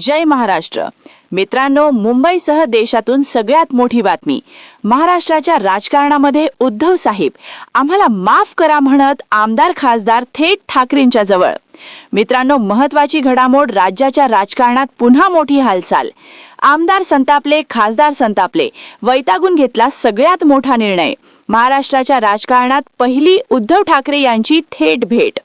जय महाराष्ट्र. मित्रांनो मुंबईसह देशातून सगळ्यात मोठी बातमी. महाराष्ट्राच्या राजकारणामध्ये उद्धव साहेब आम्हाला माफ करा म्हणत आमदार खासदार थेट ठाकरेंच्या जवळ. मित्रांनो महत्वाची घडामोड राज्याच्या राजकारणात पुन्हा मोठी हालचाल. आमदार संतापले खासदार संतापले वैतागून घेतला सगळ्यात मोठा निर्णय. महाराष्ट्राच्या राजकारणात पहिली उद्धव ठाकरे यांची थेट भेट.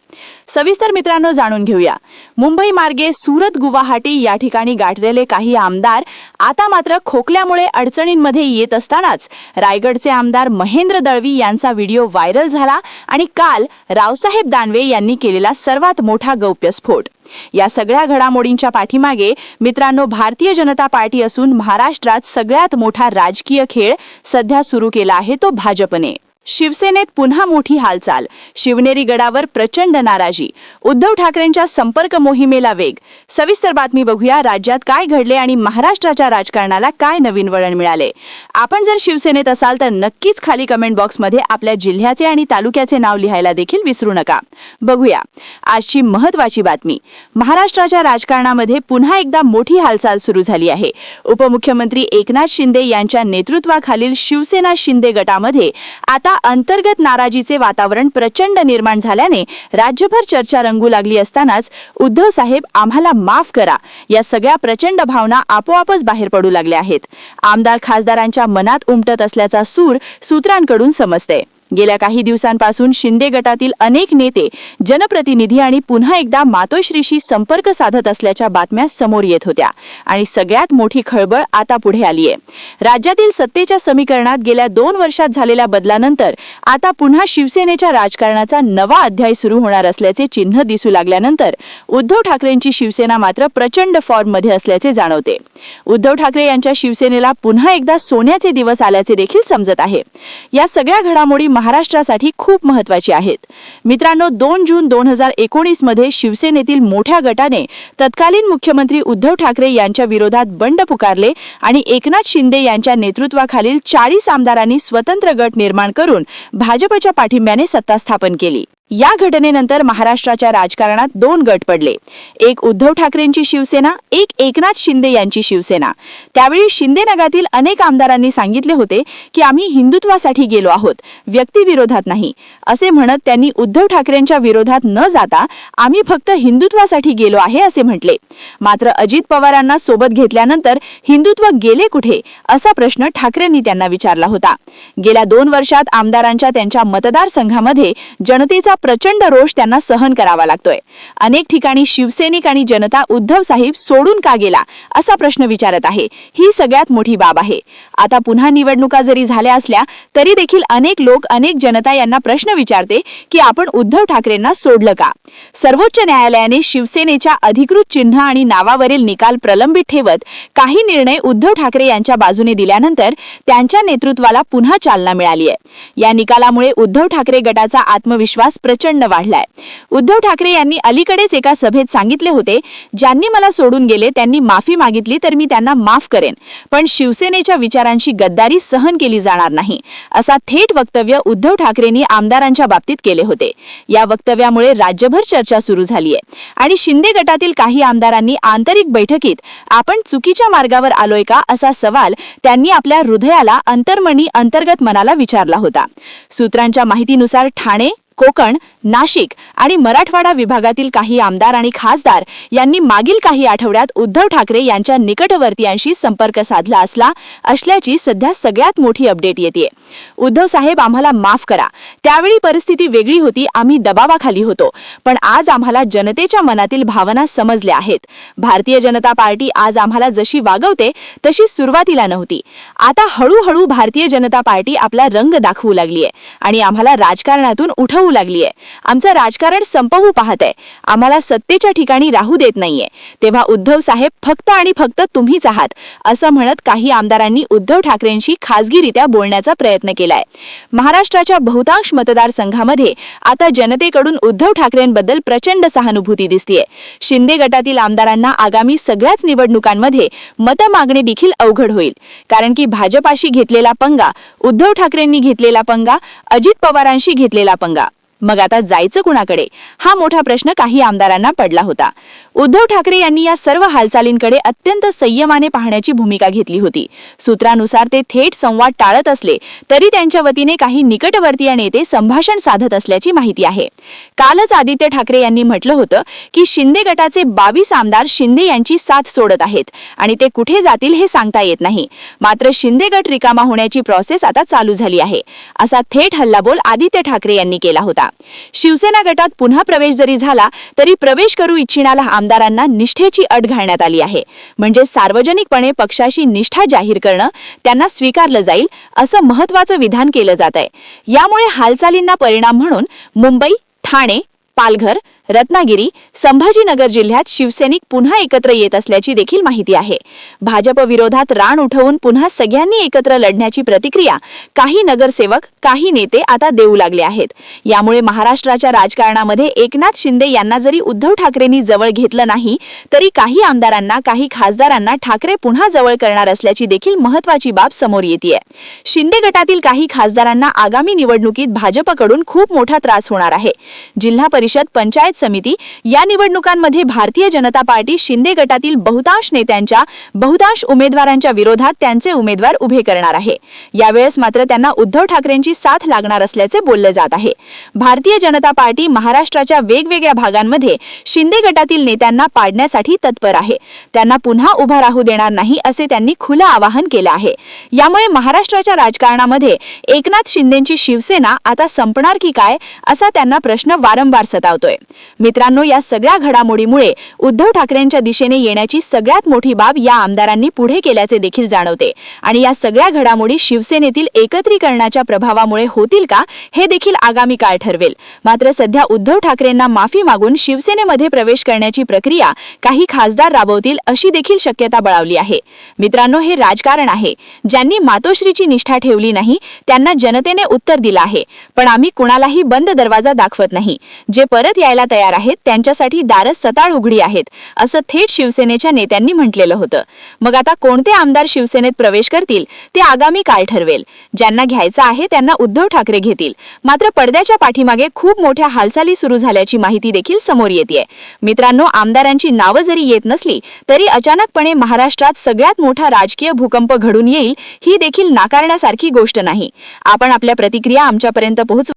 सविस्तर मित्रांनो जाणून घेऊया. मुंबई मार्गे सुरत गुवाहाटी या ठिकाणी गाठलेले काही आमदार आता मात्र खोकल्यामुळे अडचणींमध्ये येत असतानाच रायगडचे आमदार महेंद्र दळवी यांचा व्हिडिओ व्हायरल झाला आणि काल रावसाहेब दानवे यांनी केलेला सर्वात मोठा गौप्यस्फोट. या सगळ्या घडामोडींच्या पाठीमागे मित्रांनो भारतीय जनता पार्टी असून महाराष्ट्रात सगळ्यात मोठा राजकीय खेळ सध्या सुरू केला आहे तो भाजपने. शिवसेनेत पुन्हा मोठी हालचाल. शिवनेरी गडावर प्रचंड नाराजी. उद्धव ठाकरेंच्या संपर्क मोहिमेला वेग. सविस्तर बातमी बघूया राज्यात काय घडले आणि महाराष्ट्राच्या राजकारणाला काय नवीन वळण मिळाले? आपण जर शिवसेनेत असाल तर नक्कीच खाली कमेंट बॉक्समध्ये आपल्या जिल्ह्याचे आणि तालुक्याचे नाव लिहायला देखील विसरू नका. बघूया. आजची महत्वाची बातमी. महाराष्ट्राच्या राजकारणामध्ये पुन्हा एकदा मोठी हालचाल सुरू झाली आहे. उपमुख्यमंत्री एकनाथ शिंदे यांच्या नेतृत्वाखालील शिवसेना शिंदे गटामध्ये आता अंतर्गत नाराजीचे वातावरण प्रचंड निर्माण झाल्याने राज्यभर चर्चा रंगू लागली असतानाच उद्धव साहेब आम्हाला माफ करा. या सगळ्या प्रचंड भावना आपोआपच बाहेर पडू लागल्या आहेत. आमदार खासदारांच्या मनात उमटत असल्याचा सूर सूत्रांकडून समजते. गेल्या काही दिवसांपासून शिंदे गटातील अनेक नेते जनप्रतिनिधी आणि पुन्हा एकदा मातोश्रीशी संपर्क साधत असल्याच्या बातम्या समोर येत होत्या. आणि सगळ्यात मोठी खळबळ आता पुढे आलीये. राज्यातील सत्तेच्या समीकरणात गेल्या दोन वर्षात झालेल्या बदलानंतर आता पुन्हा शिवसेनेच्या राजकारणाचा नवा अध्याय सुरू होणार असल्याचे चिन्ह दिसू लागल्यानंतर उद्धव ठाकरेंची शिवसेना मात्र प्रचंड फॉर्ममध्ये असल्याचे जाणवते. उद्धव ठाकरे यांच्या शिवसेनेला पुन्हा एकदा सोन्याचे दिवस आल्याचे देखील समजत आहे. या सगळ्या घडामोडी महाराष्ट्रासाठी खूप महत्वाची आहेत. मित्रांनो दोन जून दोन हजार एकोणीसमध्ये शिवसेनेतील मोठ्या गटाने तत्कालीन मुख्यमंत्री उद्धव ठाकरे यांच्या विरोधात बंड पुकारले आणि एकनाथ शिंदे यांच्या नेतृत्वाखालील चाळीस आमदारांनी स्वतंत्र गट निर्माण करून भाजपच्या पाठिंब्याने सत्ता स्थापन केली. या घटनेनंतर महाराष्ट्राच्या राजकारणात दोन गट पडले. एक उद्धव ठाकरेंची शिवसेना एक एकनाथ शिंदे यांची शिवसेना. त्यावेळी शिंदे नगातील अनेक आमदारांनी सांगितले होते की आम्ही हिंदुत्वासाठी गेलो आहोत व्यक्तिविरोधात नाही. असे म्हणत त्यांनी उद्धव ठाकरेंच्या विरोधात न जाता आम्ही फक्त हिंदुत्वासाठी गेलो आहे असे म्हटले. मात्र अजित पवारांना सोबत घेतल्यानंतर हिंदुत्व गेले कुठे? असा प्रश्न ठाकरेंनी त्यांना विचारला होता. गेल्या दोन वर्षात आमदारांच्या त्यांच्या मतदारसंघामध्ये जनतेचा प्रचंड रोष त्यांना सहन करावा लागतोय. अनेक ठिकाणी शिवसैनिक आणि जनता उद्धव साहेब सोडून का गेला असा प्रश्न विचारत आहे. ही सगळ्यात मोठी बाब आहे. आता पुन्हा निवडणुका जरी झाल्या असल्या तरी देखील अनेक लोक अनेक जनता यांना प्रश्न विचारते की आपण उद्धव ठाकरेंना सोडलं का? सर्वोच्च न्यायालयाने शिवसेनेच्या अधिकृत चिन्ह आणि नावावरील निकाल प्रलंबित ठेवत काही निर्णय उद्धव ठाकरे यांच्या बाजूने दिल्यानंतर त्यांच्या नेतृत्वाला पुन्हा चालना मिळाली आहे या निकालामुळे उद्धव ठाकरे गटाचा आत्मविश्वास प्रचंड वाढलाय. उद्धव ठाकरे यांनी अलीकडेच एका सभेत सांगितले होते ज्यांनी मला सोडून गेले त्यांनी माफी मागितली तर मी त्यांना माफ करेन. पण शिवसेनेच्या विचारांची गद्दारी सहन केली जाणार नाही असा थेट वक्तव्य उद्धव ठाकरेंनी आमदारांच्या बाबतीत केले होते. या वक्तव्यामुळे राज्यभर चर्चा सुरू झाली आहे आणि शिंदे गटातील काही आमदारांनी आंतरिक बैठकीत आपण चुकीच्या मार्गावर आलोय का? असा सवाल त्यांनी आपल्या हृदयाला अंतर्मणी अंतर्गत मनाला विचारला होता. सूत्रांच्या माहितीनुसार ठाणे कोकण नाशिक आणि मराठवाडा विभागातील काही आमदार आणि खासदार यांनी मागील काही आठवड्यात उद्धव ठाकरे यांच्या निकटवर्तीयांशी संपर्क साधला असला असल्याची सध्या सगळ्यात मोठी अपडेट येते. उद्धव साहेब आम्हाला माफ करा. त्यावेळी परिस्थिती वेगळी होती आम्ही दबावाखाली होतो. पण आज आम्हाला जनतेच्या मनातील भावना समजल्या आहेत. भारतीय जनता पार्टी आज आम्हाला जशी वागवते तशी सुरुवातीला नव्हती. आता हळूहळू भारतीय जनता पार्टी आपला रंग दाखवू लागली आहे आणि आम्हाला राजकारणातून उठवू लागली आहे. आमचं राजकारण संपवू पाहत आहे. आम्हाला सत्तेच्या ठिकाणी राहू देत नाहीये. तेव्हा उद्धव साहेब फक्त आणि फक्त तुम्हीच आहात असं म्हणत काही आमदारांनी उद्धव ठाकरेंशी खासगीरित्या बोलण्याचा प्रयत्न केलाय. महाराष्ट्राच्या बहुतांश मतदारसंघामध्ये आता जनतेकडून उद्धव ठाकरेंबद्दल प्रचंड सहानुभूती दिसतीये. शिंदे गटातील आमदारांना आगामी सगळ्याच निवडणुकांमध्ये मत मागणे देखील अवघड होईल. कारण की भाजपाशी घेतलेला पंगा उद्धव ठाकरेंनी घेतलेला पंगा अजित पवारांशी घेतलेला पंगा. मग आता जायचं कुणाकडे? हा मोठा प्रश्न काही आमदारांना पडला होता. उद्धव ठाकरे यांनी या सर्व हालचालींकडे अत्यंत संयमाने पाहण्याची भूमिका घेतली होती. सूत्रानुसार ते थेट संवाद टाळत असले तरी त्यांच्या वतीने काही निकटवर्तीय नेते संभाषण साधत असल्याची माहिती आहे. कालच आदित्य ठाकरे यांनी म्हटलं होतं की शिंदे गटाचे बावीस आमदार शिंदे यांची साथ सोडत आहेत आणि ते कुठे जातील हे सांगता येत नाही. मात्र शिंदे गट रिकामा होण्याची प्रोसेस आता चालू झाली आहे. असा थेट हल्लाबोल आदित्य ठाकरे यांनी केला होता. शिवसेना गटात पुन्हा प्रवेश जरी झाला तरी प्रवेश करू इच्छिणाला आमदारांना निष्ठेची अट घालण्यात आली आहे. म्हणजे सार्वजनिकपणे पक्षाशी निष्ठा जाहीर करणं त्यांना स्वीकारलं जाईल असं महत्वाचं विधान केलं जात आहे यामुळे हालचालींना परिणाम म्हणून मुंबई ठाणे पालघर रत्नागिरी संभाजीनगर जिल्ह्यात शिवसैनिक पुन्हा एकत्र येत असल्याची देखील माहिती आहे. भाजप विरोधात रान उठवून पुन्हा सगळ्यांनी एकत्र लढण्याची प्रतिक्रिया काही नगरसेवक काही नेते आता देऊ लागले आहेत. यामुळे महाराष्ट्राच्या राजकारणामध्ये एकनाथ शिंदे यांना जरी उद्धव ठाकरेंनी जवळ घेतलं नाही तरी काही आमदारांना काही खासदारांना ठाकरे पुन्हा जवळ करणार असल्याची देखील महत्वाची बाब समोर येते शिंदे गटातील काही खासदारांना आगामी निवडणुकीत भाजपकडून खूप मोठा त्रास होणार आहे. जिल्हा परिषद पंचायत पंचायत समिती या निवडणुकांमध्ये भारतीय जनता पार्टी शिंदे गटातील बहुतांश नेत्यांच्या बहुतांश उमेदवारांच्या विरोधात त्यांचे उमेदवार उभे करणार आहे. यावेळेस मात्र त्यांना उद्धव ठाकरेंची साथ लागणार असल्याचे बोलले जात आहे. भारतीय जनता पार्टी महाराष्ट्राच्या वेगवेगळ्या भागांमध्ये शिंदे गटातील नेत्यांना पाडण्यासाठी तत्पर आहे. त्यांना पुन्हा उभा राहू देणार नाही असे त्यांनी खुलं आवाहन केलं आहे. यामुळे महाराष्ट्राच्या राजकारणामध्ये एकनाथ शिंदेची शिवसेना आता संपणार की काय असा त्यांना प्रश्न वारंवार सतावतोय. मित्रांनो या सगळ्या घडामोडीमुळे उद्धव ठाकरेंच्या दिशेने येण्याची सगळ्यात मोठी बाब या आमदारांनी पुढे केल्याचे देखील जाणवते. आणि या सगळ्या घडामोडी शिवसेनेतील एकत्रीकरणाच्या प्रभावामुळे होतील का हे देखील आगामी काळ ठरवेल. मात्र सध्या उद्धव ठाकरेंना माफी मागून शिवसेनेमध्ये प्रवेश करण्याची प्रक्रिया काही खासदार राबवतील अशी देखील शक्यता बळावली आहे. मित्रांनो हे राजकारण आहे. ज्यांनी मातोश्रीची निष्ठा ठेवली नाही त्यांना जनतेने उत्तर दिलं आहे. पण आम्ही कुणालाही बंद दरवाजा दाखवत नाही. जे परत यायला तयार आहेत त्यांच्यासाठी दारं सताळ उघडी आहेत असं थेट शिवसेनेच्या नेत्यांनी म्हटलेलं होतं. मग आता कोणते आमदार शिवसेनेत प्रवेश करतील ते आगामी काळ ठरवेल. ज्यांना घ्यायचं आहे त्यांना उद्धव ठाकरे घेतील. मात्र पडद्याच्या पाठीमागे खूप मोठ्या हालचाली सुरू झाल्याची माहिती देखील समोर येते मित्रांनो आमदारांची नावं जरी येत नसली तरी अचानकपणे महाराष्ट्रात सगळ्यात मोठा राजकीय भूकंप घडून येईल ही देखील नाकारण्यासारखी गोष्ट नाही. आपण आपल्या प्रतिक्रिया आमच्यापर्यंत पोहोच